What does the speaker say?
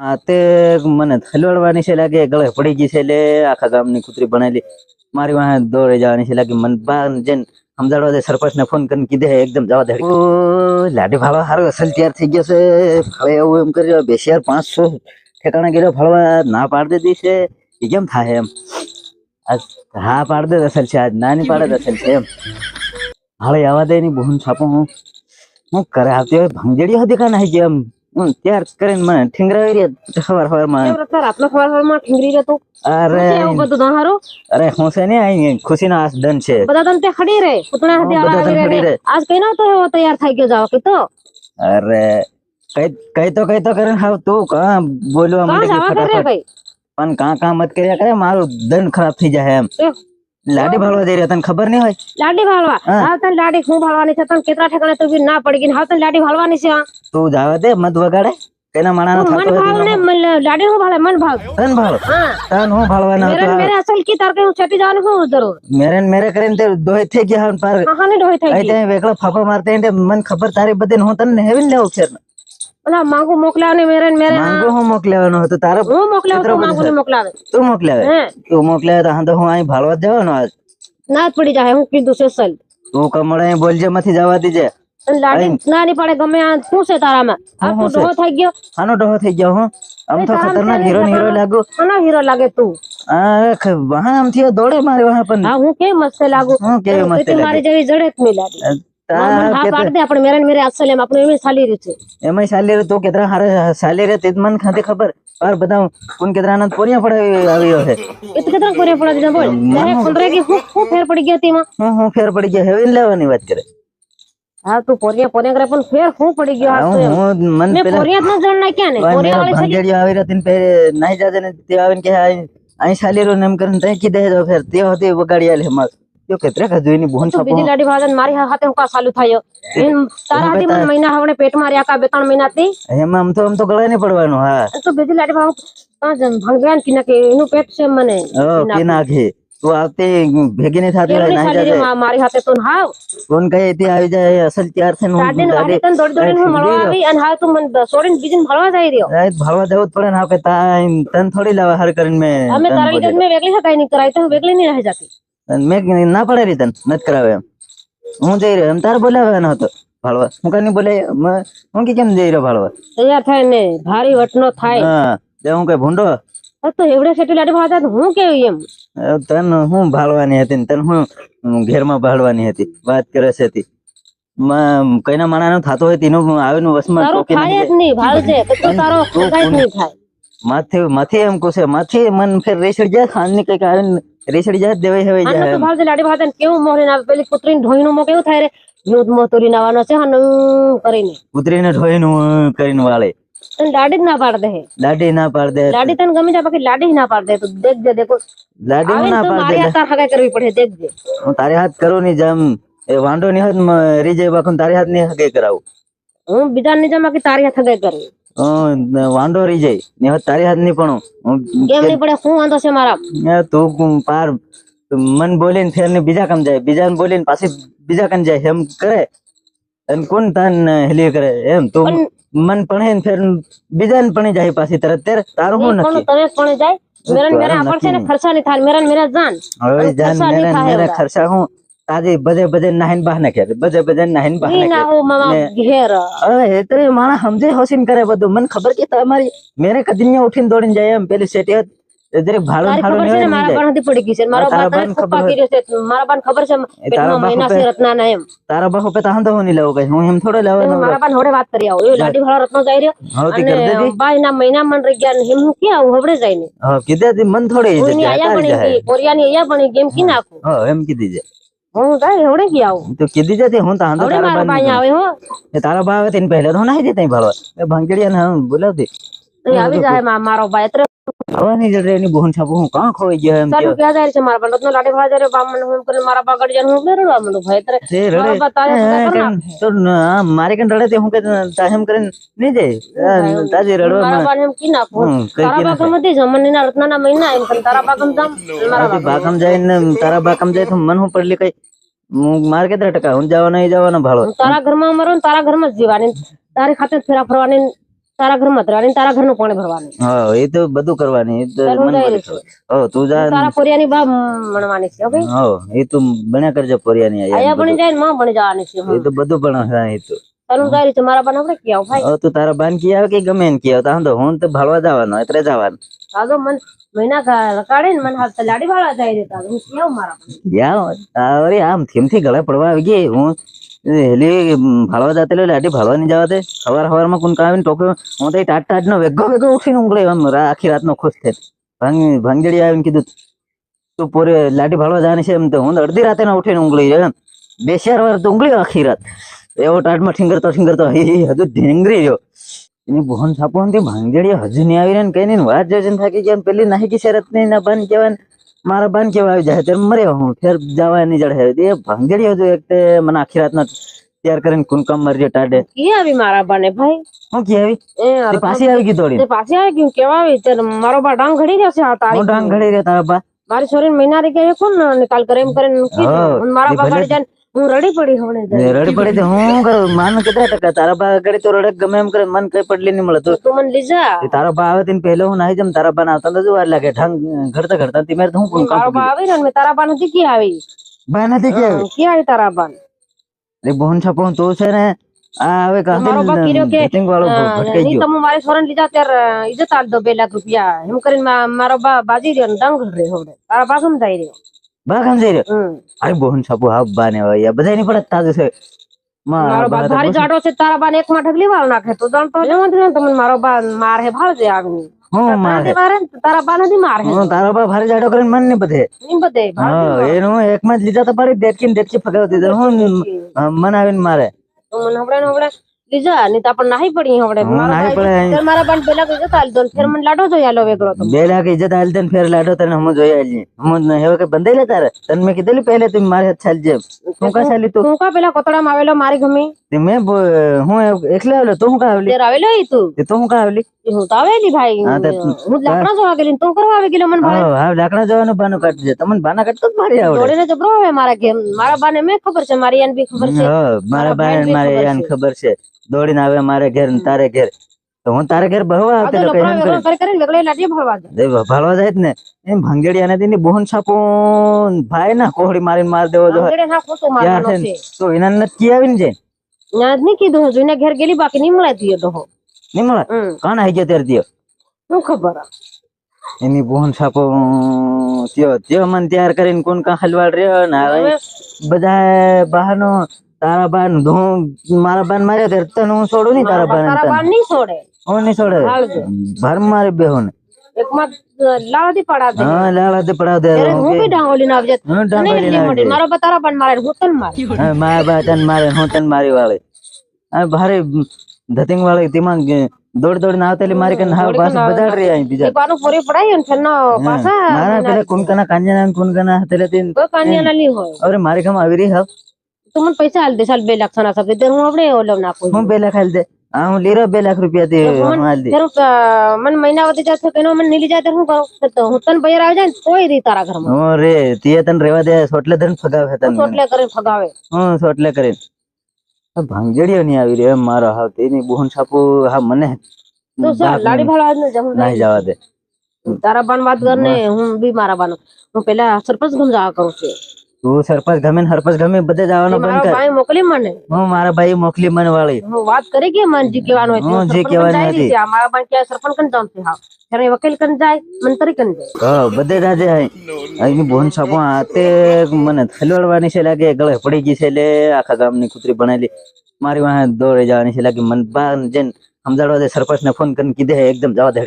આ તે મને હલવાડવાની છે લાગે, ગળે પડી ગઈ છે એટલે આખા ગામની કૂતરી બનાવેલી મારી વાહે દોડે જવાની છે લાગે, મને બા જઈને સમજાડવા દે સરપંચ ને ફોન કરીને કીધે એકદમ જવા દે લાડી ભાળવા હારો અસલ તૈયાર થઈ ગયો છે. હવે એવું એમ કર્યો બે ચાર પાંચસો ઠેકાણા ગયેલો ફળવા ના પાડી દીધી છે. એ કેમ થાય એમ? હા પાડ દે અસલ છે, આજ નાની પાડે અસલ છે એમ. હાળે આવા દે ની બહુ છાપો હું. હું કરે આવતી ભંગેડી હતી કાં નહીં હું ત્યાર કરીને મને ઠીંગરાવી રહ્યા સવાર સવારમાં રસ્તા રાતના સવાર સવારમાં ઠીંગરી રહેતો અરે એવું બધું ના હારું? અરે હું છે ને અહીં ખુશી નો દન છે. બધા તને તે ખડી રે પુતણા બધા આવા રે. આજ કઈ નતો એવો તૈયાર થઈ ગયો જાવ કે તો? અરે કઈ કઈ તો કઈ તો કરીને હાવ તું. કા બોલવા માંડે કે જવા કરે ફટાફટ. પણ કાં કાં મત કર્યા કરે મારું દન ખરાબ થઈ જાય એમ. લાડી ભાળવા જઈ રહ્યા તને ખબર નહીં હોય? લાડી ભાળવા? હા. હા તને લાડી શું ભાળવાની છે? તને કેટલા ઠેકાણે તું બી ના પડી ગઈ હા તને લાડી ભાળવાની છે. તું જાવા દે મત વગાડે. તેના માણાનો તું થતો હોય ને. મન લાડી હું ભાળે? મન ભાવ તન ભાળો. હા. તન હું ભાળવાના હતો. મેરે અસલ કી તાર કે હું છટી જવાનું હું જરૂર મેરે ને મેરે કરીને તે દોહી થઈ ગયા હવે પાર. હા ને ડોહી થઈ ગઈ ગઈ. તે વેકળો ફાફા મારતે મન ખબર તારી બધી હું તને હેવીન લેવું છે ઓલા માંગુ મોકલાવને ને મેરે મેરે માંગુ હું મોકલેવાનો હતો? તારે હું મોકલાવ તો માંગુ ને મોકલાવે. તું મોકલાવે? તું મોકલાવે તો હા તો હું અહીં ભાળવા જવાનો આજ? ના પડી જાય હું કીધું છે સલ. તું કમળે બોલજે માંથી જવા દીજે. નાની પડે ગમે આ શું છે તારામાં? આ હું તું છે? ડોહો થઈ ગયો. આનો ડોહો થઈ ગયો હું? આમ તો ખતરનાક હીરો હીરો. લાગુ. આનો હીરો લાગે તું. અરે વાહ આમથી દોડે મારે વાહ પણ. હા હું કેવી મસ્ત લાગુ? હું કેવી મસ્ત મારી જેવી જડે જ નહીં લાગે. તા હા કે પાડ દે આપણે મેરે ને મેરે અસલ એમ આપણે એમ ચાલી રહ્યું છે. એમાં સાલી રે તું કેતરા હારે સાલી રે તે જ મને ખાતે ખબર. પર બધા કોણ કેતરા આનંદ પોરિયા પડાવી આવ્યો છે એ તો કેટલા કોરિયા પડા દીધા બોલ. ત્યારે પંદરે કે હું હું ફેર પડી ગયો તેમાં હું હું ફેર પડી ગયા હેવીને લેવાની વાત કરે. હા તું પોરિયા પોરિયા કરે પણ ફેર હું પડી ગયો હા, આ તો એમ. હું મન મેં પેલા પોરિયા જ ન જણ નાખ્યા ને ભાઈ પોરિયા મેરા વાળી સગી ભાંગેડિયો આવી રહી ને પે નાઈ જાજે ને તે આવીને કે અહીં અહીં સાલી રો ને એમ કરીને તઈ કીધે તો ફેર તે હતી વગાડી આલે માર. જો કેતરે કદું એની બોન તું છાપો બીજી લાડી ભાજન મારી હાથે હું કા ચાલુ થયો એમ તારા હાથી મને મહિના હવે પેટમાં રહ્યા કા બે ત્રણ મહિના થી એમાં આમ તો આમ તો ગળાય નહીં પડવાનું હા તો બીજી લાડી ભાવ ભંગવાન કી નાખે એનું પેટ છે મને ઓ કે નાખી તું આવતી ભેગી નહીં થતી હોય કેવડી નાઈ ચાલી જાજે રહી મા- મારી હાથે તો હાવ કોણ કહે તે આવી જાય અસલ ત્યાર થઈને હું દાદી ને દાદી વાડી તને દોડી દોડીને હું મળવા આવી અને હાલ તું મને છોડીને બીજીને મળવા જઈ રહ્યો રાત ભાળવા જવું જ પડે ને આપણે તા તન થોડી લાવા હાર કરીને મેં અમે તન તારા લીધે બોલ્યો. મેં મેં ના પડે રીતન નથી કરાવે એમ. હું જઈ રહ્યો એમ તારે બોલાવવાનો હતો ભાળવા. હું કઈ બોલાય. હું કે કેમ જઈ રહ્યો ભાળવા? તૈયાર થાય ને ભારી વટનો થાય. હા હું કઈ ભૂંડો? તો એવડે સેટલ આડે ભાતા હું કેવું એમ? તન હું ભાળવાની હતી ને તન હું ઘેરમાં ભાળવાની હતી વાત કરે છે હતી મ- કઈના માણાનો થાતો હોય તીનો આવીને વસમાં ટોકી થાય જ નહીં ભાળજે તો તારો જ નહીં થાય. માથે માથે એમ કોસે માથે મન ફેર રેસડ જાય ખાનની કંઈક આવીને રેસડી જાય દેવાય હવે આને જાય તો એમ. ભાળજે લાડી ભાતન કેવું મોરી ના પેલી કૂતરીને ઢોઈનું મો કેવું થાય રે? દૂધ મોતોરી નાવાનો છે હન કરીને. કૂતરીને ઢોઈનું કરીને વાળે તને લાડી ના પાડ દે લાડી ના પાડ દે. લાડી તને ગમી જાય બાકી લાડી ના પાડ દે. તો દેખજે દેખો. લાડી ના પાડ દે. હાથ તાર હગાઈ કરવી પડે દેખજે હું તારે હાથ કરો ની જેમ એ વાંડો ની હાથ રીજે બાકુન તારે હાથની હગે કરાવું. હું બીજા ની જમા બાકી તારી હાથ હગે કરવી વાંઢો રહી જાય. ને તારી હાથની પણ કેમ નહીં પડે? શું વાંધો છે મારા? તું પાર મન બોલીને ફેર ને બીજા કામ જાય. બીજા ને બોલીને પાછી બીજા કામ જાય. એમ કરે. એમ કોણ તન હેલી કરે? એમ તું મન પણ ને ફેર બીજા ને પણ જાય પાછી તરત. તેર તારું હું નથી તમે પણ જાય. મેરા મેરા આપણ છે ને ખર્ચા નહીં થાય. મેરા મેરા જાન. હવે જાન મેરા મેરા ખર્ચા હું તાજી બધે બધે નાહીન બહાર નાખ્યા બધે બધે નાહીન બહાર ઈ ના નાખ્યા હો મામા ને- ઘેર. અરે તો એ માણસ સમજે હોશીન કરે બધું. મને ખબર કે તમારી મેરે કદી ને ઉઠીને દોડીને જાય એમ. પેલી સેટી દરેક ભાડું ભાડું ને નહીં મારા હતી પડી ગઈ છે. મારો તારા બા તરત બાને પપ્પા ખબર કર્યો છે. મારા બાન ખબર છે પેટમાં બાપ મહિના છે રત્ના ના એમ. તારા બાપુ પે તાહં તો નહીં લેવું કઈ. હું એમ થોડો લેવાનો મારા બાન હોડે વાત કરી આવો. એ લાડી વાળો રત્નો રહ્યો અને બાઈ ના મહિના મન રહી ગયા એમ હું ક્યાં આવું? હવડે જાય હા કીધે મન થોડી કોઈની ઇજ્જત આયા પણ આયા ગેમ કી નાખું? હા એમ કીધી હું જાય હવડે કી આવું. તો કીધી જતી હું તો હવડે તારા બાઈ આવે હો. તારા બા આવે તેને પહેલા તો નાહી દે તઈ ભાળવા એ ને બોલાવતી. આવી જાય મારો ભાઈ અત્રે આવવાની જડે એની બોહન છાપો હું કાં ખોઈ ગયો એમ તારું ક્યાં? જાય છે મારા બાન રત્નો લાડે ભાઈ જાય બામણ હું કરે મારા બગડ ગડી જાય હું બેરડવા માંડું ભાઈ. એટલે તે રડે. બા તારે હે, બધા કરી કેમ? તો ન- મારે કઈ રડે તે હું કે તાહેમ કરીને નહીં જાય? તાજે રડવા મારા બાન એમ કી નાખો. તારા બાગમ દે જમન ના રત્ના ના મહિના એમ પણ તારા બાગમ જામ મારા બાગમ જાય ને તારા બાગમ જાય તો મન હું પડલી કઈ હું મારે કેટલા ટકા? હું જવાનો એ જવાનો ભાળો હું તારા ઘરમાં મરો તારા ઘરમાં જીવાની. તારી ખાતે ફેરા ફરવાની તારા ઘરમાં રહેવાની તારા ઘરનું પાણી ભરવાનું. હા એ તો બધું કરવાની એ તો. હો તું જા તારા પોરિયાની બા ભણવાની છે ઓકે હો એ તું બન્યા કરજે પોરિયાની આયા આયા ને જાય માં ભણી જવાની છે એ તો બધું પણ હા એ તો. તારું જાય છે મારા બાન આપણે ક્યાં ભાઈ તું તારા બાન કી આવે કે ગમે એને કી આવે? તાર તો હું તો ભાળવા જવાનો એટલે જવાનું. આગો મન મહિના કાઢે ને મને હાથ લાડી વાળા જાય દેતા હું કેવું મારા યાર અરે આમ થીમથી ગળે પડવા આવી ગઈ. હું હેલી ભાળવા જાતે એટલે લાડી ભાળવા નહીં જવા દે. સવાર સવારમાં કોણ આવીને ટોપે હું તો ટાટ ટાટ નો વેગો વેગો ઉઠીને ઊંઘળે રા- આખી રાતનો ખુશ થઈ ભાંગ ભાંગેડી આવીને કીધું તું પૂરે લાડી ભાળવા જવાની છે. એમ તો હું અડધી રાતે ના ઉઠીને ઊંઘળી રહ્યો એમ. બે ચાર વાર તો ઊંઘળી આખી રાત. એવો ટાટમાં ઠીંગરતો ઠીંગરતો. હી હજુ ઢીંગરી રહ્યો. એની ભોન સાપો હતી ભાંગેડી હજુ નહીં આવી રહી ને કઈ નહીં વાત જોઈને થાકી ગયા ને પેલી નાહી કી શરત નહીં ના બાન કહેવાય ને મારા બાન કેવા આવી જાય. ત્યારે મરે હું ફેર જવા નહીં જડે. એ ભાંગેડી હજુ એક તે મને આખી રાતના તૈયાર કરીને કુનકામ મારી ટાડે કે આવી મારા બાને ભાઈ? હું કે આવી? એ પાછી આવી ગઈ દોડી પાછી આવી ગયું કેવા આવી? ત્યારે મારો બા ડાંગ ઘડી જશે આ તારી ડાંગ ઘડી રહ્યા તારા બા. મારી છોરી મહિના રે ગયા કોણ નિકાલ કરે એમ કરીને મારા બા ઘડી જાય હું રડી પડી એ રડી પડી હું કરું? માન કેટલા ટકા તારા બા ઘડી તો રડક ગમે એમ કરે મન કઈ પડલી નહીં મળે. તો તું મને લઈ જા. તારા બા આવે તેને પહેલો હું નાઈ જમ તારા બા આવતા તો વાર લાગે ઠંગ ઘડતા ઘડતા તી મેર હું કુનકામ મારો બા આવી ને મેં તારા બા નથી કી આવી? બા નથી કે હા, કી આવી તારા બા અરે બોન છાપો તો છે ને આ હવે મારો બા કીધું કે, મીટિંગ વાળો ભટકાઈ ગયો. તમે મારી સોરણ લીધા ત્યારે ઇજ્જત આલ દો 2 લાખ રૂપિયા. એમ કરીને મારો બા બાજી રહ્યો ને ડંગ રહ્યો. તારા બા સમજાઈ રહ્યો. બોહન છાપો હા બા ને હવે બધા ની પડત તાજુ છે. મારો બા ભારી જાડો છે તારા બાને એક માં ઢગલી વાળ નાખે તો જાણતો તો નથી ને તમને મારો બા મારે ભાળ છે આગની. હું મારે મારે તારા બા નથી મારે હું તારા બા ભારે જાડો કરીને મન ને બધે. નહીં બધે હા એનું એક માં લીધા તો પડી દેખી દેખી ફગાવ દીધા. હું મન આવીને મારે. તો મને હવડે ને હવડે નહીં તો આપણે નાહી પડી હવડે મારા નાહી પડે. મારા બાન પેલા કઈ જતા આલતો ફેર મને લાડો જોઈ આલો વેગળો તો. બે લાખ ઇજ્જત આલી તને ફેર લાડો તને હમ જોઈ આલી હમ હવે કે બંધાઈ લે તારે? તને મેં કીધેલી પહેલે તું મારે હાથ ચાલજે હું કા ચાલી તું? તું કા પેલા કોતડામાં આવેલો મારી ગમી? તે મેં હું એકલા આવેલો તું હું કા આવેલી? તું? તો હું કા આવેલી? હું તો આવેલી ભાઈ. તું- હું લાકડા જોવા ગયેલી તું કરવા આવી ગયેલો મને ભાઈ. હા લાકડા જવાનું બાનું કાઢજે. તમને બાના કાઢતો જ મારી આવડે. જબરો આવે મારા ઘેર. મારા બાને મેં ખબર છે મારી એન બી ખબર છે. મારા બાને મારી છે. ખબર છે. દોડીને આવે મારે ઘેર ને તારે ઘેર. તો હું તારે ઘેર બહુ આ આવતી લફડા એમ કરી? ભાળવા જાય ને. એમ ભાંગેડી અને તેની બોહન છાપો ભાઈ ના કોહડી મારીને માર દેવો જો. ના તો એના નક્કી આવીને જાય. જ નહીં કીધું હજુ. એના ઘેર ગયેલી બાકી નહીં મળે તીએ તો નહીં મળે કાણ આવી ગયો ત્યારે ત્યો? શું ખબર? એની બોહન છાપો ત્યો ત્યો મને તૈયાર કરીને કોણ કા હલવાડ રહ્યો ને હવે હવે? બધા બહાનો તારા બાન હું મારા બાન માર્યો ત્યારે તને હું છોડું નહીં તારા બાન તારા બાન નહીં છોડે. હું નહીં છોડે. હાલજે. ભર મારે બેહો ને એકમાં લાવાથી પડા દે. હા લાળા તે પડાવ દે. ત્યારે હું બી ડાંગોલી ના આવજે. હું તને ડાંગરી એટલી ના મોટી મારો બા તારા બાન મારે હું તને મારે? હા, મારા બા તને મારે હું તને મારી વાળી. આ ભારે ધતિંગ વાળી તેમાં ગ- દોડ દોડ ના આવતેલી મારી કને હાવ પાછું બજાડ રહી અહીં બીજા. એક બાનું પૂરી પડાય ને ફેરનો પાછા મારા પેલા કુનકાના કાંજાના ને કુનકાના હતેલે તીન. કોઈ કાનિયા ના નહીં હોય. અરે મારી કામ આવી રહી હાવ. તું મને પૈસા હાલ દે સાલ બે લાખ થના સબ દે. હું આપણે ઓલો નાખું હું બે લાખ હાલ દે. હા હું લીરો બે લાખ રૂપિયા દે હું હાલ દે. મને મહિના વધી જાતો કેનો મને નીલી જાય ત્યારે હું કરું? તો હું તન બૈર આવી જાય ને તોય રી તારા ઘરમાં. હું રે તીએ તન રેવા દે સોટલે ધન ફગાવે તન સોટલે કરીને ફગાવે. હું સોટલે કરીને. આ ભાંગેડીઓ નહીં આવી રે મારો હાવ તેની બોહન છાપુ હા મને તો સર લાડી ભાળવા આજ ને જમું નહીં જવા દે. તારા બાન વાત કર ને હું બી મારા બાન હું પેલા સરપંચ ગમ જવા કરું છું. તું સરપંચ ગમે ને સરપંચ ગમે બધે જવાનું બંધ કર. મોકલી મને. હું મારા ભાઈ મોકલી મને વાળી. હું વાત કરી કે મને જે કહેવાનું હોય હું જે કહેવાનું હતી. છે. આ મારા ભાઈ ક્યાં સરપંચ કન છે. હા. ત્યારે વકીલ કન જાય મંત્રી કન જાય. હા બધે રાજે અહીં બોન છાપો આતે મને થલવડવાની છે લાગે ગળે પડી ગઈ છે લે આખા ગામની કૂતરી બનાવી મારી વાહે દોડે જવાની છે લાગે મન બાન જેન સમજાડવા દે સરપંચ ને ફોન કરીને કીધે એકદમ જવા દે